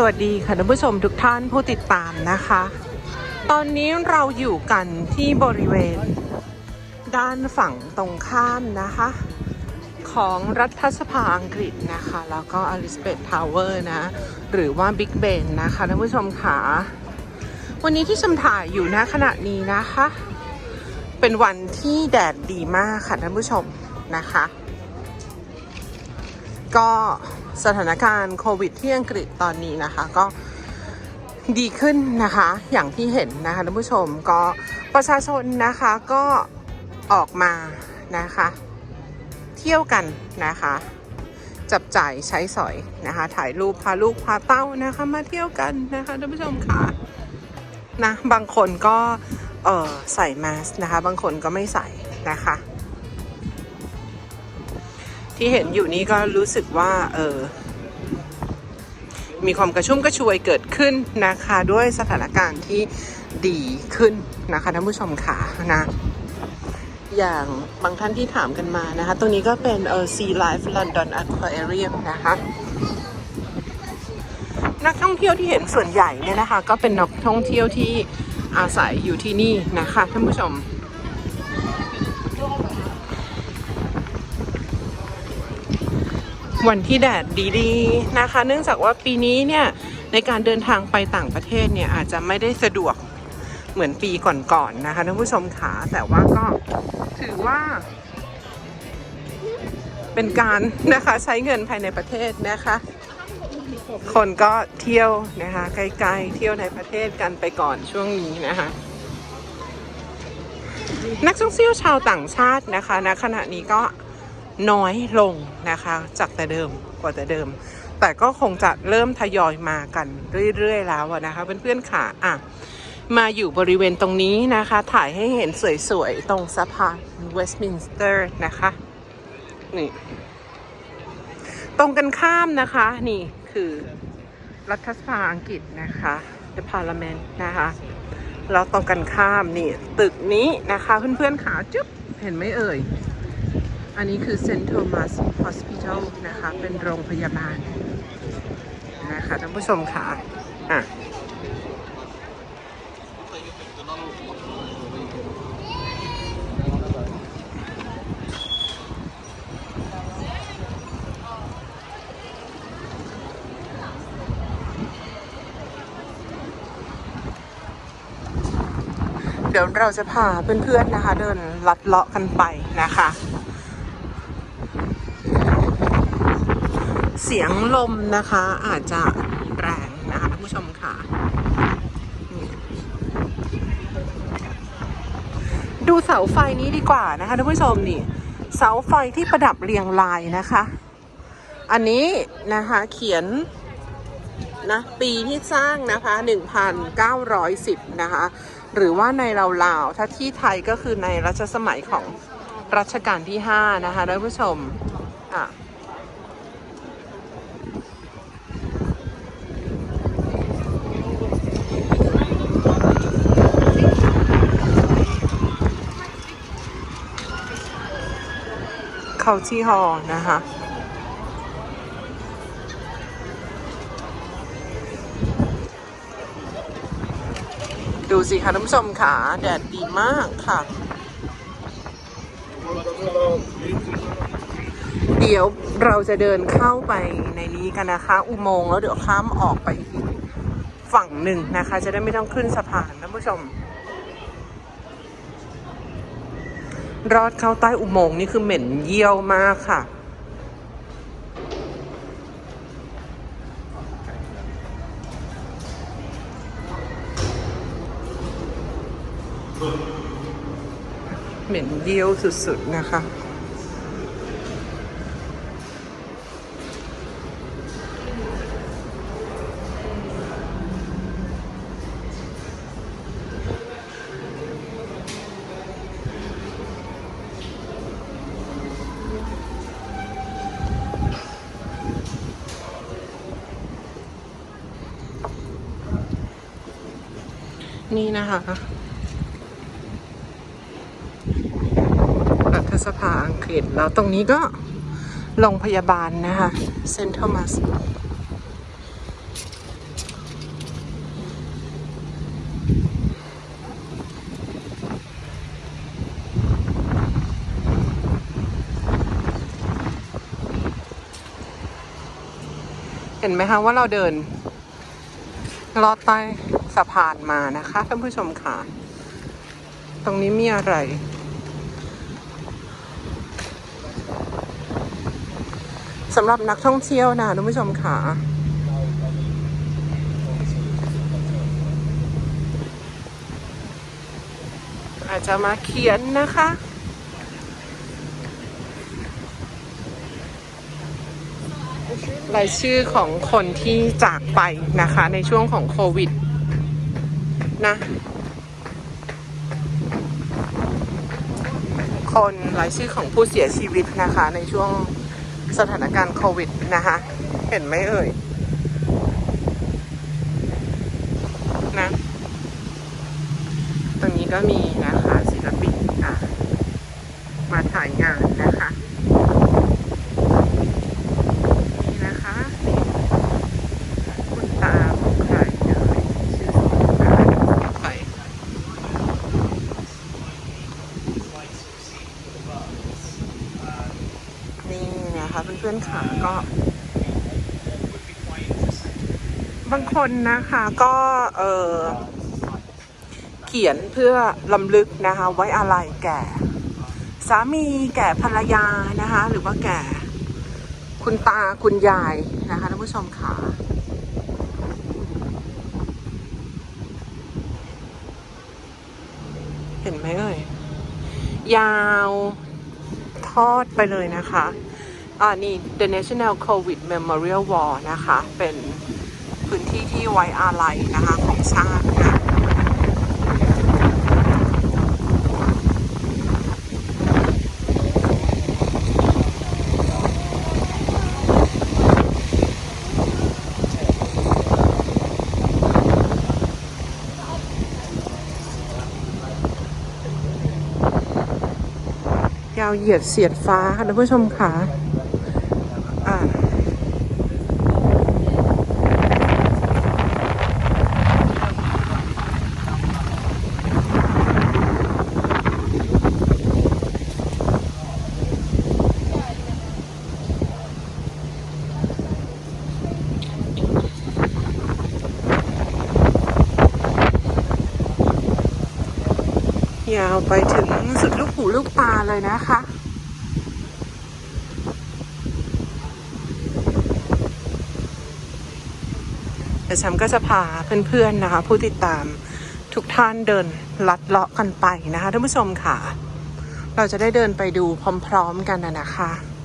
สวัสดีค่ะท่านผู้ชมทุกท่านผู้ติดตามนะคะ ตอนนี้เราอยู่กันที่บริเวณ ด้านฝั่งตรงข้ามนะคะ ของรัฐสภาอังกฤษนะคะ แล้วก็อลิซาเบธทาวเวอร์นะ หรือว่าบิ๊กเบนนะคะท่านผู้ชมค่ะวันนี้ที่ชมถ่ายอยู่ณขณะนี้นะคะ เป็นวันที่แดดดีมากค่ะท่านผู้ชมนะคะ ก็ สถานการณ์โควิดที่อังกฤษตอนนี้นะคะ ก็ดีขึ้นนะคะ อย่างที่เห็นนะคะท่านผู้ชมก็ประชาชนนะคะก็ออกมานะคะ เที่ยวกันนะคะ จับจ่ายใช้สอยนะคะ ถ่ายรูปพาลูกพาเต้านะคะ มาเที่ยวกันนะคะท่านผู้ชมค่ะนะบางคนก็เออใส่แมสนะคะ บางคนก็ไม่ใส่นะคะ ที่เห็นอยู่นี้ก็รู้สึกว่าเออมีความกระชุ่มกระชวยเกิดขึ้นนะคะด้วยสถานการณ์ที่ดีขึ้นนะคะท่านผู้ชมค่ะนะอย่างบางท่านที่ถามกันมานะคะ ตรงนี้ก็เป็นเออ Sea Life London Aquarium นะคะ นักท่องเที่ยวที่เห็นส่วนใหญ่เนี่ยนะคะ ก็เป็นนักท่องเที่ยวที่อาศัยอยู่ที่นี่นะคะท่านผู้ชม วันที่แดดดีๆนะคะ เนื่องจากว่าปีนี้เนี่ยในการเดินทางไปต่างประเทศเนี่ยอาจจะไม่ได้สะดวกเหมือนปีก่อนๆนะคะท่านผู้ชมขาแต่ว่าก็ถือว่า เป็นการนะคะใช้เงินภายในประเทศนะคะ คนก็เที่ยวนะคะไกลๆเที่ยวในประเทศกันไปก่อนช่วงนี้นะคะนักท่องเที่ยวชาวต่างชาตินะคะณขณะนี้ก็ น้อยลงนะคะ จากแต่เดิมกว่าแต่เดิม แต่ก็คงจะเริ่มทยอยมากันเรื่อยๆ แล้วนะคะเพื่อนๆค่ะอะ มาอยู่บริเวณตรงนี้นะคะ ถ่ายให้เห็นสวยๆ ตรงสะพานเวสต์มินสเตอร์นะคะนี่ตรงกันข้ามนะคะ นี่คือรัฐสภาอังกฤษนะคะ The Parliament นะคะแล้วตรงกันข้ามนี่ตึกนี้นะคะเพื่อนๆขาจุ๊บเห็นไหมเอ่ย อันนี้คือ St. Thomas Hospital นะคะ เป็นโรงพยาบาล นะคะท่านผู้ชมค่ะ อะ เดี๋ยวเราจะพาเพื่อนๆนะคะ เดินลัดเลาะกันไปนะคะ เสียงลมนะคะ อาจจะแรงนะคะท่านผู้ชมค่ะ ดูเสาไฟนี้ดีกว่านะคะท่านผู้ชมนี่ เสาไฟที่ประดับเรียงรายนะคะ อันนี้นะคะเขียนนะปีที่สร้างนะคะ 1,910 นะคะ หรือว่าในราวๆถ้าที่ไทยก็คือในรัชสมัยของรัชกาลที่ 5 นะคะท่านผู้ชมอะ เข้าที่หอนะคะดูสิค่ะท่านผู้ชมค่ะแดดดีมากค่ะ เดี๋ยวเราจะเดินเข้าไปในนี้กันนะคะ อุโมงค์แล้วเดี๋ยวข้ามออกไปอีกฝั่งหนึ่งนะคะ จะได้ไม่ต้องขึ้นสะพานท่านผู้ชม รอดเข้าใต้อุโมงค์นี่คือเหม็นเยี่ยวมากค่ะ เหม็นเยี่ยวสุดๆนะคะ นี่นะคะรัฐสภาอังกฤษ แล้วตรงนี้ก็โรงพยาบาลนะคะเซนต์โทมัสเห็นไหมคะว่าเราเดินลอดใต้ สะพานมานะคะท่านผู้ชมค่ะ ตรงนี้มีอะไร สำหรับนักท่องเที่ยวนะท่านผู้ชมค่ะอาจจะมาเขียนนะคะ รายชื่อของคนที่จากไปนะคะในช่วงของโควิด นะ คนรายชื่อของผู้เสียชีวิตนะคะ ในช่วงสถานการณ์โควิดนะคะ เห็นไหมเอ่ย นะ ตรงนี้ก็มีนะคะศิลปินอะ มาถ่ายงานนะคะนี่คุณตาของใครเอ่ยชื่อคุณตาของใครนี่นะคะเพื่อนๆค่ะก็ บางคนนะคะก็เออเขียนเพื่อลำลึกนะคะ ไว้อะไรแก่ สามีแก่ภรรยานะคะ หรือว่าแก่ คุณตาคุณยายนะคะท่านผู้ชมค่ะเห็นไหมเอ่ยยาวทอดไปเลยนะคะ อ่านี่ The National COVID Memorial Wall นะคะ เป็นพื้นที่ที่ไว้อาลัยนะคะ ของชาตินะยาวเหยียดเสียดฟ้าค่ะท่านผู้ชมค่ะ ยาวไปถึงสุดลูกหูลูกตาเลยนะคะ เดี๋ยวฉันก็จะพาเพื่อนๆนะคะ ผู้ติดตามทุกท่านเดินลัดเลาะกันไปนะคะท่านผู้ชมค่ะ เราจะได้เดินไปดูพร้อมๆกันนะคะ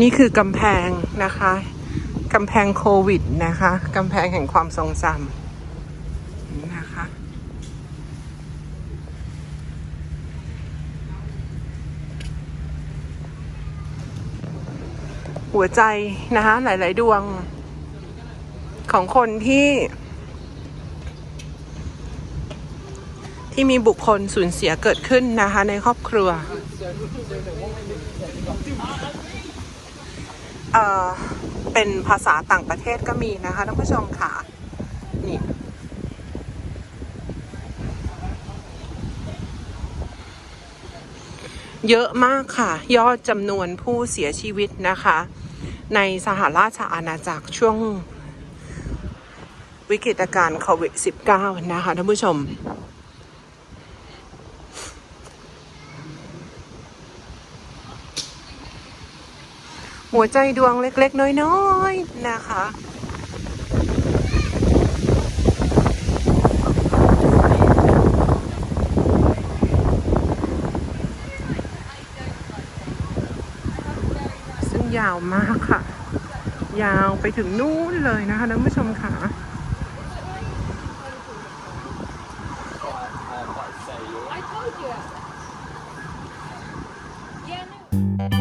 นี่คือกำแพงนะคะกำแพงโควิดนะคะกำแพงแห่งความทรงจำนะคะหัวใจนะคะหลาย ๆ ดวงของคนที่ที่มีบุคคลสูญเสียเกิดขึ้นนะคะในครอบครัว เออเป็นภาษาต่างประเทศก็มีนะคะท่านผู้ชมค่ะ นี่เยอะมากค่ะ ยอดจำนวนผู้เสียชีวิตนะคะ ในสหราชอาณาจักรช่วงวิกฤตการณ์โควิด -19 นะคะท่านผู้ชม หัวใจดวงเล็ก ๆ น้อยๆนะคะซึ่งยาวมากค่ะ ยาวไปถึงนู่นเลยนะคะท่านผู้ชมค่ะ Yeah.